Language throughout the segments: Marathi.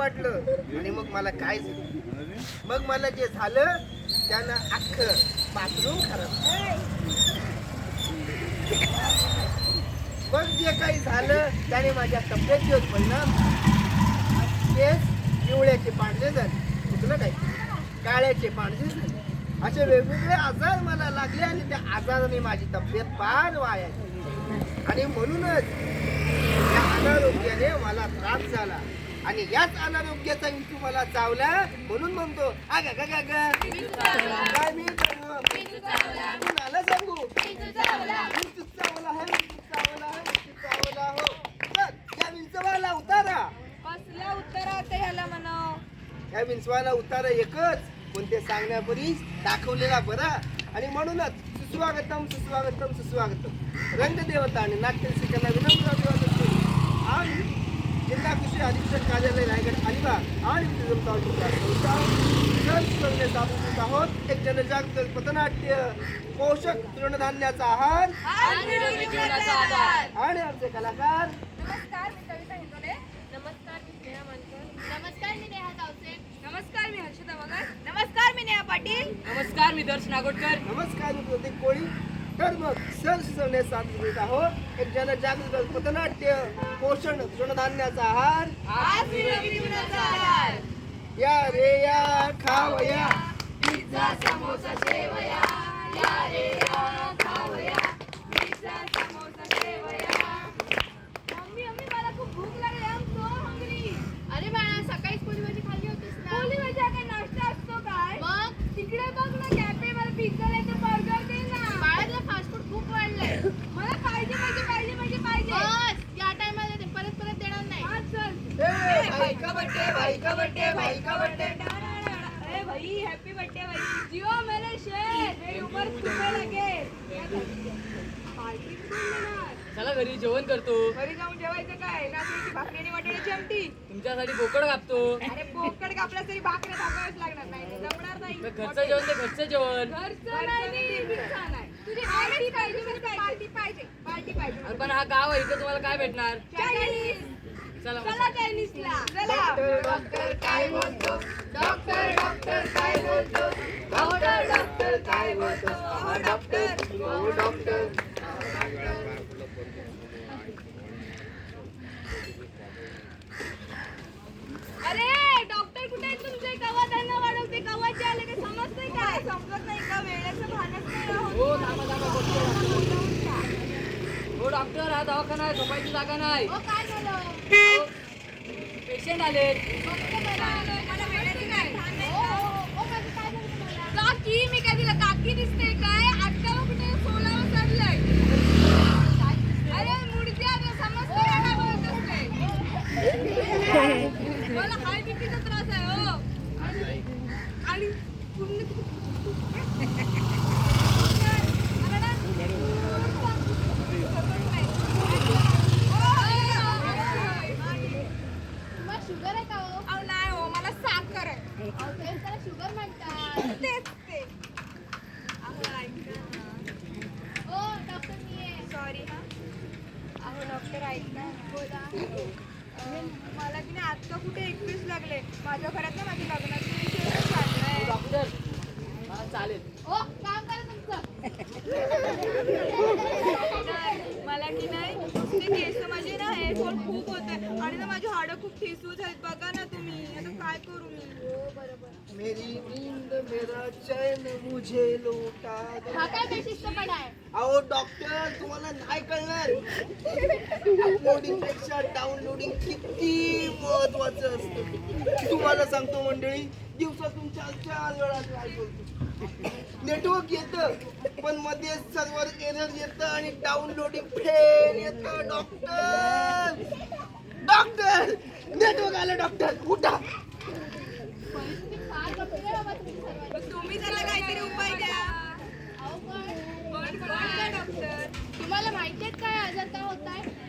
पडलं आणि मग मला काय झालं? मग मला जे झालं त्यानं अख्खं बाथरूम खराब मग जे काही झालं त्याने माझ्या तब्येतीवर परिणाम केस पिवळ्याचे पांढरे झाले. कुठलं काय? काळ्याचे पांढरे झाले. असे वेगवेगळे आजार मला लागले आणि त्या आजाराने माझी तब्येत फार वाया आणि म्हणूनच त्या अनारोग्याने मला त्रास झाला. आणि याच अनारोग्याचा विषू मला चावला म्हणून म्हणतो. अग ग ग ग काय मी करू? कुणाला सांगू? विंचू चावला आहे, विंचू चावला आहे, विंचू चावला हो. चल, या विंचवाला उतारा. कसल्या उत्तरात ह्याला म्हणाव? या विंचवाला उतारा एकच. पण ते सांगण्यापरी दाखवलेला बरा. आणि म्हणूनच सुस्वागतम सुस्वागतम सुस्वागतम. रंगदेवता आणि नाट्यरसिकांना विनम्र अभिवादन करू. आणि जिल्हा कृषी अधीक्षक कार्यालय रायगड अलिबाग आणि प्रिझम तालुका साधून आहोत एक जनजागृत पथनाट्य पोषक तृणधान्याचा आहार आणि आमचे कलाकार नमस्कार मी कविता नमस्कार मी स्नेहा मानकर. नमस्कार मी नेहा गावचे नमस्कार मी हर्षदा मगर नमस्कार मी नेहा पाटील. नमस्कार मी दर्श नागोडकर नमस्कार मी प्रतीक कोळी. तर मग सण सुचवण्यास साथ घेत आहोत. एक जनजागृत पथनाट्य पोषण तृणधान्याचा आहार. या रे या खावया. पिझ्झा समोसा शेवया. या रे या खावया पिझ्झा समोसा शेवया मम्मी मम्मी मला खूप भूक लागली आय एम सो हंग्री अरे बाळा सकाळीच पोळी भाजी खाल्ली होतीस ना पोली भाजी काय नाश्ता असतो काय मग तिकडे बघ ना कॅफे मला पिझ्झा नाही तर बर्गर दे ना बाळा तुला फास्ट फूड खूप वाढलंय मला पाहिजे पाहिजे पाहिजे पाहिजे पाहिजे बस या टायमाला ते परत परत देणार नाही हा चल ए, भाई का बर्थडे भाई का बर्थडे भाई का बर्थडे अरे भाई हैप्पी बर्थडे भाई. जियो मेरे शेर मेरी उम्र तुम्हें लगे. पार्टी चला घरी जेवण करतो. घरी जाऊन जेवायचं काय? नाचणीची भाकरी आणि वाटाण्याची आमटी? तुमच्यासाठी बोकड कापतो. अरे पोकड कापला तरी भाकऱ्या टाकाव्याच लागणार नाही. जमणार नाही. घरचं जेवण ते घरचं जेवण. घरचं नाही तुझी पार्टी पाहिजे पार्टी पाहिजे. पार्टी पाहिजे. अरे पण हा गाव आहे इथं तुम्हाला काय भेटणार? चायनीज चला. चला डॉक्टर काय बोलतो डॉक्टर डॉक्टर काय बोलतो डॉक्टर डॉक्टर काय बोलतो अहो, डॉक्टर डॉक्टर अरे डॉक्टर कुठे आहेत तुमचे? कवा त्यांना वाढवते? कवाचे आले ते समजतंय काय समजत नाही. का वेळेचं भानच नाही हो थांबा थांबा बघतो. हो डॉक्टर हा दवाखाना आहे झोपायची जागा नाही. हो पेशंट आले मला वेळेचं काय भान नाही हो, का? हो, हो, माझं काय झालं तुम्हाला? काकी मी काय तिला काकी दिसते काय अटकावा कुठे सोलावं चढलंय अरे मुडती आता समजते का काय बोलत असते मला हाय बीपीचा त्रास आहे हो आणि पूर्ण मला ना- तुम्हाला शुगर आहे का हो अहो, नाही हो मला साखर आहे अहो, तेच त्याला शुगर म्हणतात तेच ते अहो ऐका ना हो डॉक्टर मी आहे सॉरी हा अहो डॉक्टर ऐका बोला अं, मला की नाही आत्ता कुठे एकवीस लागले माझ्या घरात ना माझ्या लग्नाची विषय चाललाय डॉक्टर हा चालेल हो काम करा तुमचं मला की नाही ते केस माझे ना हेअरफॉल खूप होत आहे आणि ना माझी हाडं खूप ठिसूळ झालीत बघा ना तुम्ही. आता काय करू मी? बरोबर मेरी नींद मेरा चैन मुझे लौटा दो. हा काय बेशिस्तपणा आहे. अहो डॉक्टर तुम्हाला नाही कळणार. अपलोडिंगपेक्षा डाउनलोडिंग किती महत्वाचं असतं. तुम्हाला सांगतो मंडळी दिवसातून चार चार वेळा ट्राय करतो. नेटवर्क येतं पण मध्ये सर्व्हर एरर येतं आणि डाउनलोडिंग फेल येतं. डॉक्टर डॉक्टर नेटवर्क आलं डॉक्टर उठा. तुम्ही त्याला काहीतरी उपाय द्या. अहो पण पण काय डॉक्टर तुम्हाला माहिती आहे काय आजार का होत आहे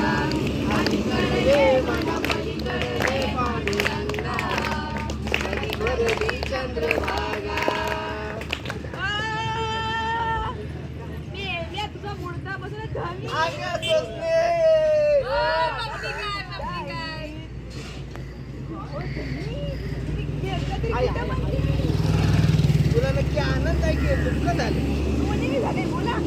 कुठं आई, माहिती? तुला नक्की आनंद आहे की दुःख झाले बोला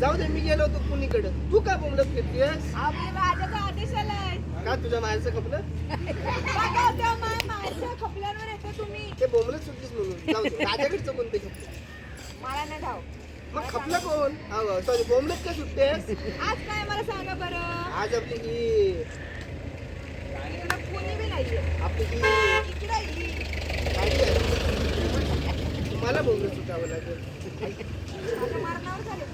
जाऊ दे मी गेलो होतो कुणीकडे तू का बोंबलत फिरतेस आपल्या आदेश आलाय का तुझ्या माहेरचं खपलं? खपल्यांवर येतो तुम्ही ते बोंबलत सुटलीस म्हणून राजाकडचं कोणते खपलं? मला नाही ठाव मग खपलं कोण? हा सॉरी बोंबलत का सुटतेस आज काय मला सांगा बरं? आज आपली ही इकडं कोणी बी नाहीये. आपली ही इकडे मला बोंबलत सुटावं लागेल. मारणावर झाले.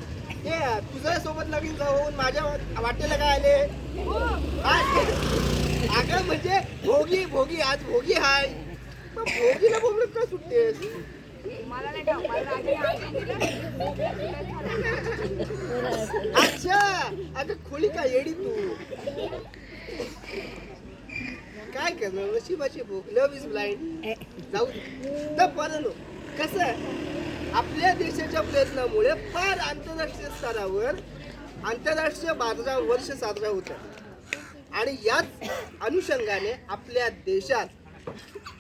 ते तुझ्या सोबत लगीन जाऊन माझ्या वाटेला काय आले? हो आज अगं म्हणजे भोगी भोगी आज भोगी हाय. भोगीला बोंबलत का सुटतेस? मला नाही ठाव मला राजाने आदेश दिला. अच्छा अगं खोली का येडी तू? काय करणार? नशिबाची भूक लव्ह इज ब्लाइंड जाऊ दे. तर परंतु कसं आहे? आपल्या देशाच्या प्रयत्नामुळे फार आंतरराष्ट्रीय स्तरावर आंतरराष्ट्रीय बाजार वर्ष साजरा होत आहे. आणि याच अनुषंगाने आपल्या देशात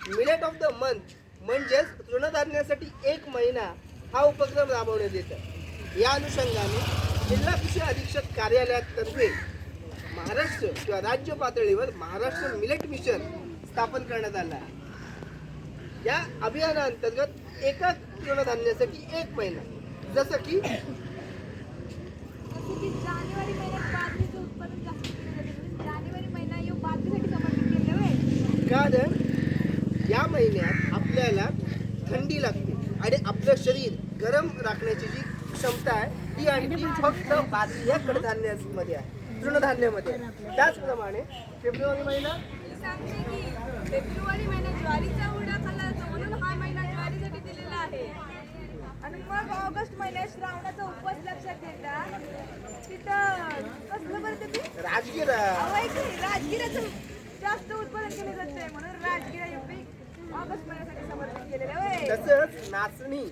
मिलेट ऑफ द मंथ म्हणजेच तृणधान्यासाठी एक महिना हा उपक्रम राबवण्यात येत आहे. या अनुषंगाने जिल्हा कृषी अधीक्षक कार्यालयातर्फे महाराष्ट्र किंवा राज्य पातळीवर महाराष्ट्र मिलेट मिशन स्थापन करण्यात आलं आहे. या अभियानाअंतर्गत एका तृणधान्यासाठी एक महिना जसं की जसं की जानेवारी महिन्यात बाजरीचं उत्पादन जास्त केलं जातं. म्हणून जानेवारी महिना यो बाजरीसाठी समर्पित केलं होय. कारण या महिन्यात आपल्याला थंडी लागते आणि आपलं शरीर गरम राखण्याची जी क्षमता आहे ती ती फक्त बाजरी या कडधान्यामध्ये आहे तृणधान्यामध्ये. त्याचप्रमाणे फेब्रुवारी महिना फेब्रुवारी महिन्यात ज्वारीचा उडा खाल्ला जातो म्हणून हा महिना ज्वारीसाठी दिलेला आहे आणि मग ऑगस्ट महिन्यात श्रावणाचा उपवास लक्षात घेता तिथं कसलं बरं ते पीक? राजगिरा राजगिराचं जास्त उत्पादन केलं जातंय म्हणून राजगिरा पीक ऑगस्ट महिन्यासाठी समर्पित केलेलं आहे. तसंच नाचणी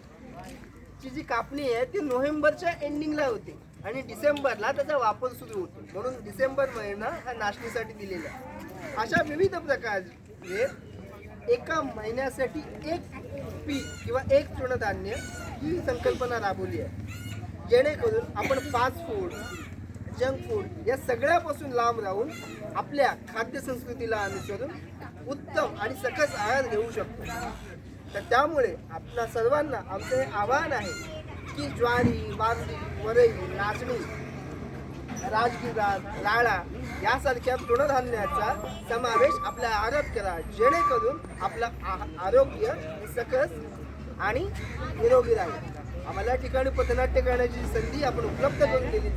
ची जी कापणी आहे ती नोव्हेंबरच्या एंडिंगला होते आणि डिसेंबरला त्याचा वापर सुरू होतो म्हणून डिसेंबर महिना हा नाचणीसाठी दिलेला आहे अशा विविध प्रकारचे एका महिन्यासाठी एक पीक किंवा एक तृणधान्य ही संकल्पना राबवली आहे. जेणेकरून आपण फास्ट फूड जंक फूड या सगळ्यापासून लांब राहून आपल्या खाद्य संस्कृतीला अनुसरून उत्तम आणि सकस आहार घेऊ शकतो. तर त्यामुळे आपल्या सर्वांना आमचं हे आवाहन आहे की ज्वारी बाजरी वरई नाचणी राजगिरा लाळा यासारख्या तृणधान्याचा समावेश आपल्या आहारात करा. जेणेकरून आपलं आरोग्य सकस आणि निरोगी राहील. आम्हाला या ठिकाणी पथनाट्य करण्याची संधी आपण उपलब्ध करून दिली.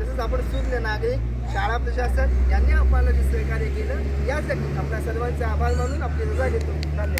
तसंच आपण सूर्य नागरिक शाळा प्रशासन यांनी आपल्याला जे सहकार्य केलं यासाठी आपल्या सर्वांचे आभार मानून आपली रजा घेतो. धन्यवाद.